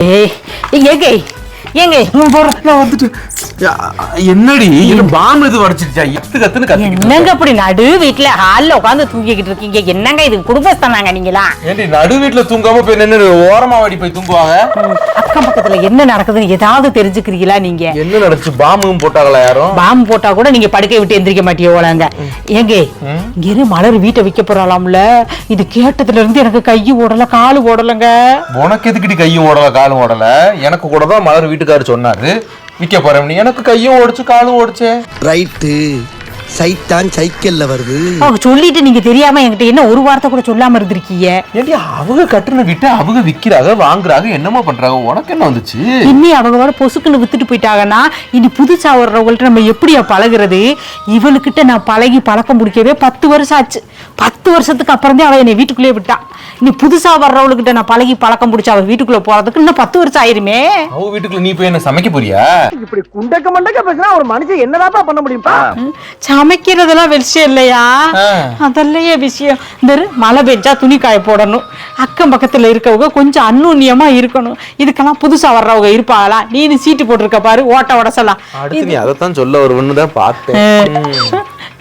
ஏய் ஏங்க ஏங்க நான் வந்துட்டு என்னடி? இது பாம்பு இது வடிச்சிருச்சா? எத்து கத்துன்னு கத்திக்கிட்டு என்னங்க அப்படி நடு வீட்டுல ஹால்ல உட்காந்து தூங்கிக்கிட்டு இருக்கீங்க? என்னங்க இது குடும்பஸ்தானாங்க நீங்களா ஏண்டி நடு வீட்டுல தூங்காம போய் நின்னு ஓரமா வாடி போய் தூங்குவாங்க? அக்கம் பக்கத்துல என்ன நடக்குதுன்னு ஏதாவது தெரிஞ்சுக்கிறீங்களா நீங்க? என்ன நடந்துச்சு? பாம்பும் போட்டாங்களா யாரும்? பாம்பு போட்டா கூட நீங்க படுக்கை விட்டு எந்திரிக்க மாட்டியோ போலங்க ஏங்க இங்க இரு மலர் வீட்டை விற்க போறாளாம்ல? இது கேட்டதுல இருந்து எனக்கு கை ஓடல காலு ஓடலங்க. உனக்கு எதுக்கிட்டி கையும் ஓடல காலும் ஓடல? எனக்கு கூட தான் மலர் வீட்டுக்காரர் சொன்னாரு விற்க போறேன். எனக்கு கையும் ஓடிச்சு காலும் ஓடிச்சே. ரைட்டு சைத்தான் சைக்கிள்ல வருது. அவங்க சொல்லிட்டு நீங்க தெரியாம என்கிட்ட என்ன ஒரு வார்த்தை கூட சொல்லாம இருந்திருக்கீங்க? ஏண்டி அவங்க கட்டுன விட்டு அவங்க விக்கிறாங்க வாங்குறாங்க என்னமோ பண்றாங்க உனக்கு என்ன வந்துச்சு? இன்னி அவங்க வர பொசுக்குன்னு வித்துட்டு போயிட்டாங்கன்னா இனி புதுசா வர்றவங்கள்ட்ட நம்ம எப்படியா பழகுறது? இவளுக்கிட்ட நான் பழகி பழக்கம் முடிக்கவே பத்து வருஷம் ஆச்சு. பத்து வருஷத்துக்கு அப்புறம் தான் அவ என்னை வீட்டுக்குள்ளே விட்டா. இனி புதுசா வர்றவளுக்கிட்ட நான் பழகி பழக்கம் பிடிச்ச அவ வீட்டுக்குள்ள போறதுக்கு இன்னும் பத்து வருஷம் ஆயிருமே. அவ வீட்டுக்குள்ள நீ போய் என்ன சமைக்க போறியா? இப்படி குண்டக்க மண்டக்க பேசினா ஒரு மனுஷன் என்னதாப்பா பண்ண முடியும்ப்பா சமைக்கிறதெல்லாம் விஷயம் இல்லையா. அதெல்லையே விஷயம். இந்த மழை பெஞ்சா துணி காய போடணும். அக்கம் பக்கத்துல இருக்கவங்க கொஞ்சம் அந்நுண்ணியமா இருக்கணும். இதுக்கெல்லாம் புதுசா வர்றவங்க இருப்பாங்களா? நீ சீட்டு போட்டிருக்க பாரு ஓட்ட உடசலாம். நீ அதைத்தான் சொல்ல வருவன்னு தான் பார்த்தேன்.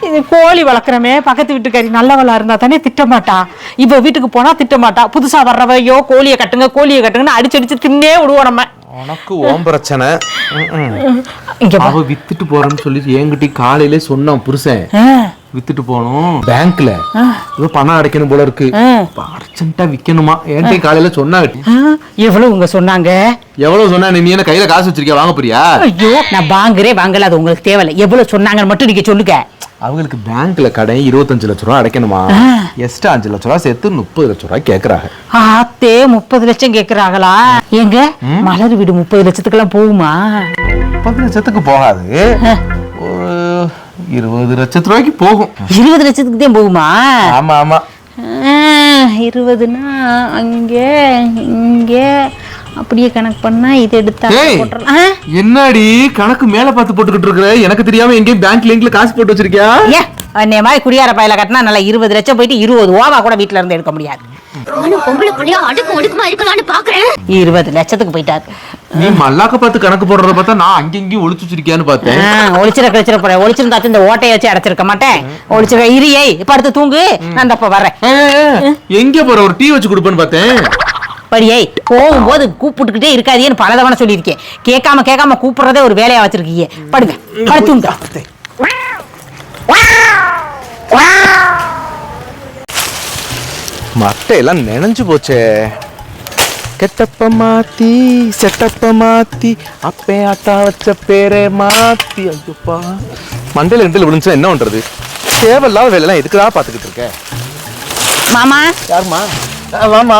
இது கோழி வளர்க்குறமே பக்கத்து வீட்டுக்காரி நல்லவளா இருந்தா தானே திட்டமாட்டா? இவ வீட்டுக்கு போனா திட்டமாட்டா. புதுசா வர்றவையோ கோழியை கட்டுங்க கோழியை கட்டுங்கன்னு அடிச்சு அடிச்சு தின்னே விடுவோம் நம்ம. உனக்கு ஓம் பிரச்சனை. அவ வித்துட்டு போறேன்னு சொல்லி என்கிட்ட காலையில சொன்னான் புருஷன். வித்துட்டு போனோம். பேங்க்ல. ஏதோ பணம் அடைக்கணும் போல இருக்கு. அர்ஜென்ட்டா விக்கணுமா? என்கிட்ட காலையில சொன்னாங்க. எவ்வளவு உங்க சொன்னாங்க? எவ்வளவு சொன்னா நீ என்ன கையில காசு வச்சிருக்கியா? வாங்க போறியா? ஐயோ நான் வாங்குறே வாங்கல அது உங்களுக்கு தேவையில்ல. எவ்வளவு சொன்னாங்கன்னு மட்டும் நீங்க சொல்லுங்க. அவங்களுக்கு பேங்க்ல கடன் இருபத்தஞ்சு லட்ச ரூபா அடைக்கணுமா? எக்ஸ்ட்ரா அஞ்சு லட்ச ரூபா சேர்த்து முப்பது லட்ச ரூபா கேக்குறாங்க. ஆத்தே முப்பது லட்சம் கேக்குறாங்களா? எங்க மலர் வீடு முப்பது லட்சத்துக்கெல்லாம் போகுமா? முப்பது லட்சத்துக்கு போகாது. ஒரு இருபது லட்சத்து ரூபாய்க்கு போகும். இருபது லட்சத்துக்கு தான் போகுமா? ஆமா ஆமா. ஆ, இருபதுனா அங்க இங்க. அப்படியே கணக்கு பண்ணா இது எடுத்தா. போட்டுறலாம்? என்னடி கணக்கு மேல பார்த்து போட்டுக்கிட்டு இருக்கிற? எனக்கு தெரியாம எங்கேயும் பேங்க் லிங்க்ல காசு போட்டு வச்சிருக்கியா? ஏன் அன்னைய மாதிரி குடியார பையில கட்டினா நல்லா இருபது லட்சம் போயிட்டு இருபது ஓவா கூட வீட்ல இருந்து எடுக்க முடியாது. இருபது லட்சத்துக்கு போயிட்டாரு. நீ மல்லாக்க பார்த்து கணக்கு போடுறத பார்த்தா நான் அங்கங்கேயும் ஒளிச்சு வச்சிருக்கியான்னு பார்த்தேன். ஆ, ஒளிச்சிட கழிச்சிட போறேன். ஒளிச்சிருந்தா இந்த ஓட்டையை வச்சு அடைச்சிருக்க மாட்டேன். ஒளிச்சிட இரியை இப்ப அடுத்து தூங்கு. நான் ஏய், ஏய், எங்க போற? ஒரு டீ வச்சு கொடுப்பேன்னு பார்த்தேன். படியை போகும்போது கூப்பிட்டுக்கிட்டே இருக்காதீன்னு பல தவணை சொல்லியிருக்கேன். கேட்காம கேட்காம கூப்பிடுறதே ஒரு வேலையா வச்சிருக்கீங்க. படுங்க. படுத்துங்க மட்டையெல்லாம் நினைஞ்சு போச்சே. கெட்டப்ப மாத்தி செட்டப்ப மாத்தி அப்பே ஆட்டா வச்ச பேரே மாத்தி ஐயோப்பா. மண்டையில ரெண்டுல விழுந்துச்சா என்ன பண்றது? தேவையில்லாத வேலையெல்லாம் எதுக்குதான் பாத்துக்கிட்டு இருக்க? மாமா. யாருமா வாமா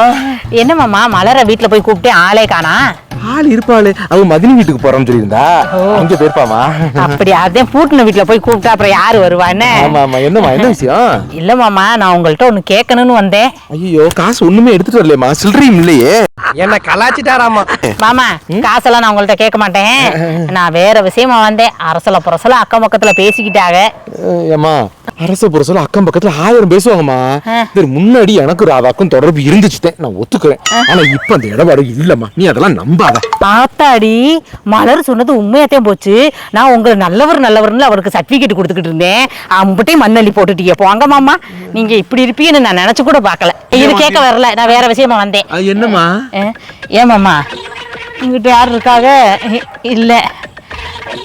என்ன மாமா மலர வீட்டுல போய் கூப்பிட்டு ஆளே காணா? ஆள் இருப்பாளு. அவ மதினி வீட்டுக்கு போறோம்னு சொல்லியிருந்தா. அங்க போயிருப்பாமா? அப்படி அதே பூட்டின வீட்டுல போய் கூப்பிட்டா அப்புறம் யாரு வருவான்னு ஆமா ஆமா என்னம்மா என்ன விஷயம்? இல்ல மாமா நான் உங்கள்ட்ட ஒண்ணு கேட்கணும்னு வந்தேன். ஐயோ காசு ஒண்ணுமே எடுத்துட்டு வரலையம்மா. சில்லறையும் இல்லையே. என்ன கலாச்சிட்டாராமா? மாமா காசெல்லாம் நான் உங்கள்ட்ட கேட்க மாட்டேன். நான் வேற விஷயமா வந்தேன். அரசல புரசல அக்கம் பக்கத்துல பேசிக்கிட்டாங்க ஏம்மா அரச புரசல அக்கம் பக்கத்துல ஆயிரம் பேசுவாங்கம்மா. முன்னாடி எனக்கு ராதாக்கும் தொடர்பு இருந்துச்சுட்டேன். நான் ஒத்துக்கிறேன். ஆனா இப்ப அந்த இடபாடு இல்லம்மா. நீ அதெல்லாம் நம்பாத. ஆத்தாடி மலர் சொன்னது உண்மையாத்தான் போச்சு. நான் உங்களை நல்லவர் நல்லவர்னு அவருக்கு சர்டிபிகேட் கொடுத்துக்கிட்டு இருந்தேன். அம்பட்டையும் மண்ணள்ளி போட்டுட்டீங்க போங்க மாமா நீங்க இப்படி இருப்பீங்கன்னு நான் நினைச்சு கூட பார்க்கல. இது கேட்க வரல. நான் வேற விஷயமா வந்தேன். என்னம்மா? அஹ், ஏன் மாமா? உங்ககிட்ட யார் இருக்காக? இ- இல்ல.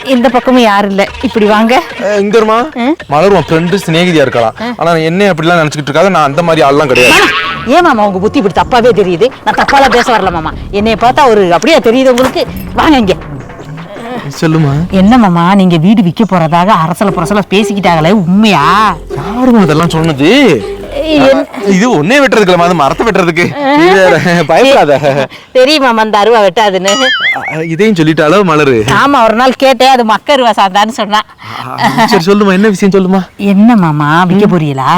இந்த பக்கமும் யாரும் இல்ல? இப்படி வாங்க. இங்க வருமா மலர் உன் ஃப்ரெண்டு சிநேகிதியா இருக்கலாம். ஆனா என்ன அப்படிலாம் நினைச்சுக்கிட்டு இருக்காத. நான் அந்த மாதிரி ஆள்லாம் கிடையாது. ஏன் மாமா உங்க புத்தி இப்படி தப்பாவே தெரியுது? நான் தப்பாலாம் பேச வரல மாமா. என்னைய பார்த்தா ஒரு அப்படியே தெரியுது உங்களுக்கு. வாங்க இங்க. சொல்லுமா. என்ன மாமா நீங்க வீடு விற்க போறதாக அரசல புரசல பேசிக்கிட்டாங்களே உண்மையா? யாருமா அதெல்லாம் சொன்னது? இது ஒன்னே வெட்டுறதுக்குலமா அது மரத்தை வெட்டுறதுக்கு. பயப்படாத. தெரியுமா அந்த அருவா வெட்டாதுன்னு? இதையும் சொல்லிட்டாலோ மலரு? ஆமா ஒரு நாள் கேட்டேன் அது மக்கர் வசாந்தான்னு சொன்னா. சரி சொல்லுமா என்ன விஷயம் சொல்லுமா என்ன மாமா விற்க போறீங்களா?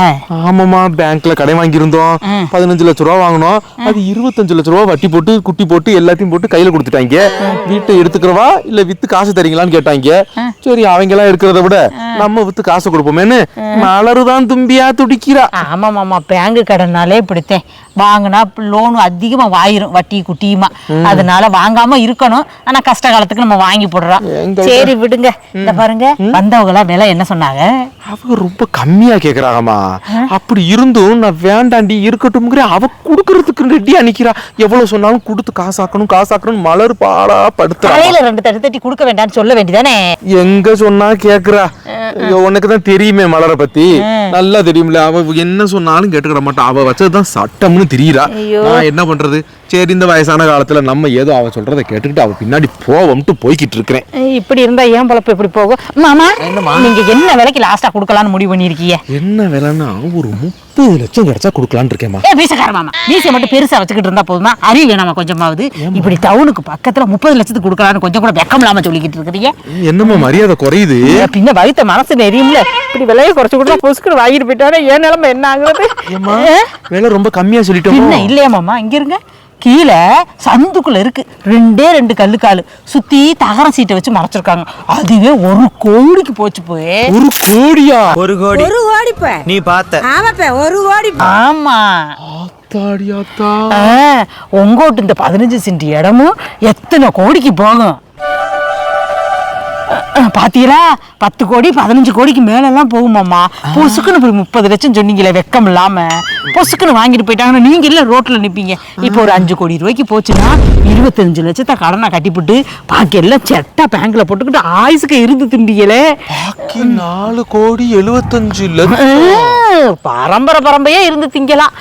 ஆமாமா பேங்க்ல கடை வாங்கியிருந்தோம். பதினஞ்சு லட்ச ரூபா வாங்கினோம். அது இருபத்தஞ்சு லட்ச ரூபா வட்டி போட்டு குட்டி போட்டு எல்லாத்தையும் போட்டு கையில கொடுத்துட்டாங்க. வீட்டை எடுத்துக்கிறவா இல்ல வித்து காசு தரீங்களான்னு கேட்டாங்க. சரி அவங்க எல்லாம் எடுக்கிறத விட நம்ம வித்து காசு கொடுப்போமேன்னு மலருதான் தும்பியா துடிக்கிறா. ஆமா மாமா பேங்கு கடன்னாலே இப்படித்தேன். வாங்கினா லோனு அதிகமா வாயிரும் வட்டி குட்டியுமா. அதனால வாங்காம இருக்கணும். ஆனா கஷ்ட காலத்துக்கு நம்ம வாங்கி போடுறோம். சரி விடுங்க. இந்த பாருங்க வந்தவங்க எல்லாம் விலை என்ன சொன்னாங்க? அவங்க ரொம்ப கம்மியா கேக்குறாங்கம்மா. அப்படி இருந்தும் நான் வேண்டாண்டி இருக்கட்டும்ங்கிற அவ குடுக்கறதுக்கு ரெடியா நிக்கிறா. எவ்வளவு சொன்னாலும் கொடுத்து காசாக்கணும் காசாக்கணும் மலர் பாடா படுத்துறா. தலையில ரெண்டு தட்டு தட்டி கொடுக்க வேண்டாம்னு சொல்ல வேண்டியதானே? எங்க சொன்னா கேக்குறா. உனக்கு தான் தெரியுமே மலரை பத்தி. நல்லா தெரியும்ல. அவ என்ன சொன்னாலும் கேட்டுக்கிட மாட்டா. அவ வச்சதுதான் சட்டம்னு தெரியுறா? நான் என்ன பண்றது? சரி இந்த வயசான காலத்துல நம்ம ஏதோ அவ சொல்றதை கேட்டுக்கிட்டு அவ பின்னாடி போவோம்ட்டு போய்கிட்டு இருக்கிறேன். இப்படி இருந்தா ஏன் பொழப்பு எப்படி போகும்? மாமா நீங்க என்ன விலைக்கு லாஸ்டா கொடுக்கலாம்னு முடிவு பண்ணிருக்கீங்க என்ன விலைன்னா ஒரு முப்பது லட்சம் கிடைச்சா கொடுக்கலான்னு இருக்கேம்மா. ஏ மீசக்கார மாமா மீசை மட்டும் பெருசா வச்சுக்கிட்டு இருந்தா போதுமா? அறிவு வேணாமா கொஞ்சமாவது? இப்படி டவுனுக்கு பக்கத்துல முப்பது லட்சத்துக்கு கொடுக்கலாம்னு கொஞ்சம் கூட வெக்கம் இல்லாம சொல்லிக்கிட்டு இருக்கிறீங்க. என்னம்மா மரியாதை குறையுது? பின்ன வயித்த மனசு நெறியும்ல இப்படி விலையை குறைச்சு கூட பொசுக்குன்னு வாங்கிட்டு போயிட்டானே ஏன் நிலைமை என்ன ஆகுறது? விலை ரொம்ப கம்மியா சொல்லிட்டோம்? இல்லையா மாமா இங்க இருங்க. கீழே சந்துக்குள்ள இருக்கு. ரெண்டே ரெண்டு கல்லு காலு. சுத்தி தகர சீட்டை வச்சு மறைச்சிருக்காங்க. அதுவே ஒரு கோடிக்கு போச்சு போய். ஒரு கோடியா? ஒரு கோடி. ஒரு கோடிப்ப நீ பார்த்த. ஆமாப்ப ஒரு கோடி ஆமா. உங்கோட்டு இந்த பதினஞ்சு சென்ட் இடமும் எத்தனை கோடிக்கு போகும்? பாத்தீங்களா? பத்து கோடி பதினஞ்சு கோடிக்கு மேல எல்லாம் போகுமாம்மா. பொசுக்குன்னு இப்படி முப்பது லட்சம் சொன்னீங்களே வெக்கம் இல்லாம பொசுக்குன்னு வாங்கிட்டு போயிட்டாங்கன்னா நீங்க இல்ல ரோட்ல நிப்பீங்க. இப்போ ஒரு அஞ்சு கோடி ரூபாய்க்கு போச்சுன்னா இருபத்தஞ்சு லட்சத்தை கடனை கட்டிப்புட்டு பாக்கி எல்லாம் செட்டா பேங்க்ல போட்டுக்கிட்டு ஆயுசுக்கு இருந்து திண்டிகளே பாக்கி நாலு கோடி எழுபத்தஞ்சு லட்சம். பரம்பரை பரம்பரையா இருந்து திங்கலாம்.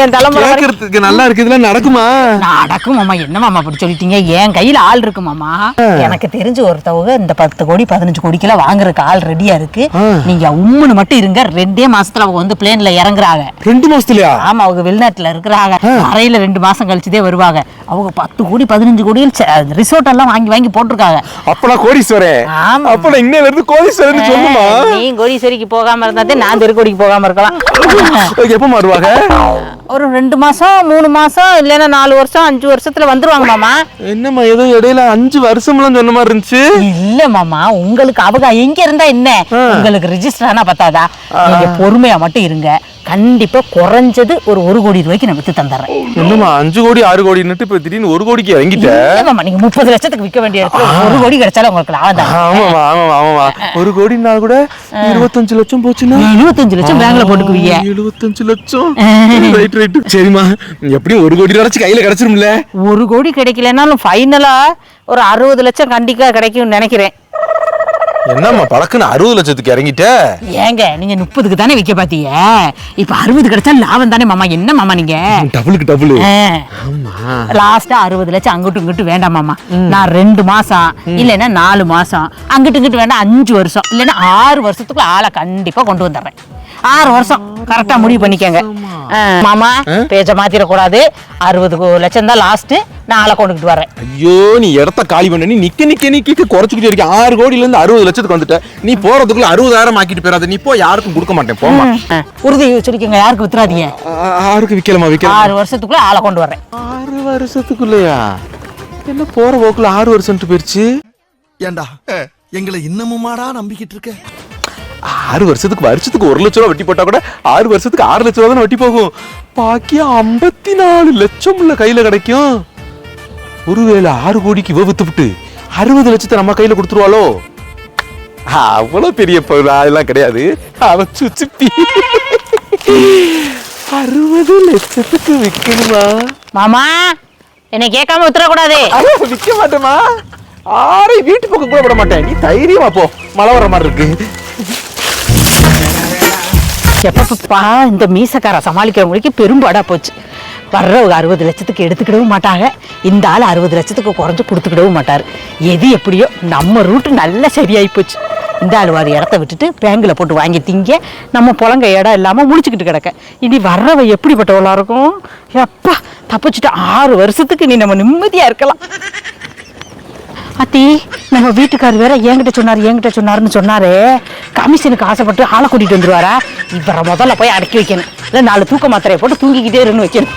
என் தலைமுறை வரைக்கும். கேக்குறதுக்கு நல்லா இருக்கு இதெல்லாம் நடக்குமா? நடக்கும் மாமா என்ன மாமா அப்படி சொல்லிட்டீங்க? என் கையில ஆள் இருக்கு மாமா. எனக்கு தெரிஞ்சு ஒருத்தவங்க இந்த பத்து கோடி பதினஞ்சு கோடிக்கெல்லாம் வாங்குறதுக்கு ஆள் ரெடியா இருக்கு. நீங்க உம்முன்னு மட்டும் இருங்க ரெண்டே மாசத்துல அவங்க வந்து பிளேன்ல இறங்குறாங்க. ரெண்டு மாசத்துலயா? ஆமா அவங்க வெளிநாட்டுல இருக்கிறாங்க. அறையில ரெண்டு மாசம் கழிச்சுதே வருவாங்க. அவங்க பத்து கோடி பதினஞ்சு கோடி ரிசோர்ட் எல்லாம் வாங்கி வாங்கி போட்டிருக்காங்க. அப்ப கோடீஸ்வரன். ஆமா. அப்ப நான் இன்னையில இருந்து கோடீஸ்வரன் சொல்லுமா? நீ கோடீஸ்வரிக்கு போகாம இருந்தாதே நான் தெருக்கோடிக்கு போகாம இருக்கலாம். எப்ப மாறுவாங்க? ஒரு ரெண்டு மாசம் மூணு மாசம் இல்லைன்னா நாலு வருஷம் அஞ்சு வருஷத்துல வந்துருவாங்க மாமா. என்னம்மா ஏதோ இடையில அஞ்சு வருஷம்லாம் சொன்ன மாதிரி இருந்துச்சு. இல்ல மாமா. உங்களுக்கு அவங்க எங்க இருந்தா என்ன? உங்களுக்கு ரிஜிஸ்டர் ஆனா பத்தாதா? நீங்க பொறுமையா மட்டும் இருங்க. கண்டிப்பா குறைஞ்சது ஒரு ஒரு கோடி ரூபாய்க்கு நான் வித்து தந்துடுறேன். என்னம்மா அஞ்சு கோடி ஆறு கோடின்னுட்டு இப்ப திடீர்னு ஒரு கோடிக்கு இறங்கிட்ட? இல்ல மாமா நீங்க முப்பது லட்சத்துக்கு விற்க வேண்டிய இடத்துல ஒரு கோடி கிடைச்சாலும் உங்களுக்கு லாபம் ஆமாமா ஆமாமா ஆமாமா ஒரு கோடினா கூட இருபத்தஞ்சு லட்சம் போச்சுன்னா? எழுபத்தஞ்சு லட்சம் பேங்க்ல போட்டுக்குவீங்க. எழுபத்தஞ்சு லட்சம். ரைட் ரைட் சரிம்மா. எப்படியும் ஒரு கோடி நினைச்சு கையில கிடைச்சிரும்ல? ஒரு கோடி கிடைக்கலனாலும் ஃபைனலா ஒரு அறுபது லட்சம் கண்டிப்பா கிடைக்கும்னு நினைக்கிறேன். என்னம்மா பழக்குன்னு அறுபது லட்சத்துக்கு இறங்கிட்ட? ஏங்க நீங்க முப்பதுக்கு தானே விற்க பாத்தீங்க? இப்ப அறுபது கிடைச்சா லாபம் தானே மாமா? என்ன மாமா நீங்க? டபுளுக்கு டபுள். லாஸ்டா அறுபது லட்சம் அங்கிட்டு இங்கிட்டு வேண்டாம் மாமா. நான் ரெண்டு மாசம் இல்லைன்னா நாலு மாசம். அங்கிட்டு இங்கிட்டு வேண்டாம் அஞ்சு வருஷம் இல்லைன்னா ஆறு வருஷத்துக்குள்ள ஆளை கண்டிப்பா கொண்டு வந்துடுறேன். ஆறு வருஷம் கரெக்டா முடிவு பண்ணிக்கங்க. மாமா பேச்ச மாத்திரக்கூடாது. அறுபது லட்சம் தான் லாஸ்ட் நான் ஆளை கொண்டுகிட்டு வரேன் ஐயோ நீ இடத்த காலி பண்ண நீ நிக்க நிக்க நிக்க குறைச்சிக்கிட்டே இருக்க. ஆறு கோடியில இருந்து அறுபது லட்சத்துக்கு வந்துட்ட. நீ போறதுக்குள்ள அறுபதாயிரம் ஆக்கிட்டு போயிடாத. நீ போ யாருக்கும் கொடுக்க மாட்டேன். போமா உறுதி சொல்லிக்கோங்க யாருக்கு வித்துறாதீங்க. யாருக்கு விக்கலாமா விக்கலாம். ஆறு வருஷத்துக்குள்ள ஆளை கொண்டு வரேன் ஆறு வருஷத்துக்குள்ளயா? என்ன போற போக்குல ஆறு வருஷம் போயிருச்சு? ஏண்டா எங்களை இன்னமுமாடா நம்பிக்கிட்டு இருக்க? ஆறு வருஷத்துக்கு வருஷத்துக்கு ஒரு லட்ச ரூபா வட்டி போட்டா கூட ஆறு வருஷத்துக்கு ஆறு லட்ச ரூபா தானே வட்டி போகும்? பாக்கி ஐம்பத்தி நாலு லட்சம் உள்ள கையில கிடைக்கும். ஒருவேளை ஆறு கோடிக்கு இவ வித்துவிட்டு அறுபது லட்சத்தை நம்ம கையில கொடுத்துருவாளோ? அவ்வளவு பெரிய அதெல்லாம் கிடையாது. அவ சுச்சுப்பி அறுபது லட்சத்துக்கு விற்கணுமா மாமா என்னை கேட்காம வித்துறக்கூடாது ஐயோ, விக்க மாட்டேமா ஆரை வீட்டு பக்கம் கூட விட மாட்டேன். நீ தைரியமா போ. மழை வர மாதிரி இருக்கு. எப்பப்பா இந்த மீசக்கார சமாளிக்கிறவங்களுக்கு பெரும்பாடாக போச்சு. வர்றவங்க அறுபது லட்சத்துக்கு எடுத்துக்கிடவும் மாட்டாங்க. இந்த ஆள் அறுபது லட்சத்துக்கு குறைஞ்சு கொடுத்துக்கிடவும் மாட்டார். எது எப்படியோ நம்ம ரூட்டு நல்லா சரியாகி போச்சு. இந்த ஆள் வாரி இடத்த விட்டுட்டு பேங்கில் போட்டு வாங்கி திங்க நம்ம புலங்க இடம் இல்லாமல் முடிச்சுக்கிட்டு கிடக்க. இனி வர்றவ எப்படிப்பட்டவளா இருக்கும்? எப்பா தப்பிச்சுட்டு ஆறு வருஷத்துக்கு நீ நம்ம நிம்மதியாக இருக்கலாம். அத்தி நம்ம வீட்டுக்கார் வேற என்கிட்ட சொன்னார் என்கிட்ட சொன்னாருன்னு சொன்னாரு. கமிஷனுக்கு ஆசைப்பட்டு ஆளை கூட்டிட்டு வந்துருவாரா? இவரை முதல்ல போய் அடக்கி வைக்கணும். இல்லை நாலு தூக்க மாத்திரையை போட்டு தூங்கிக்கிட்டே இருன்னு வைக்கணும்.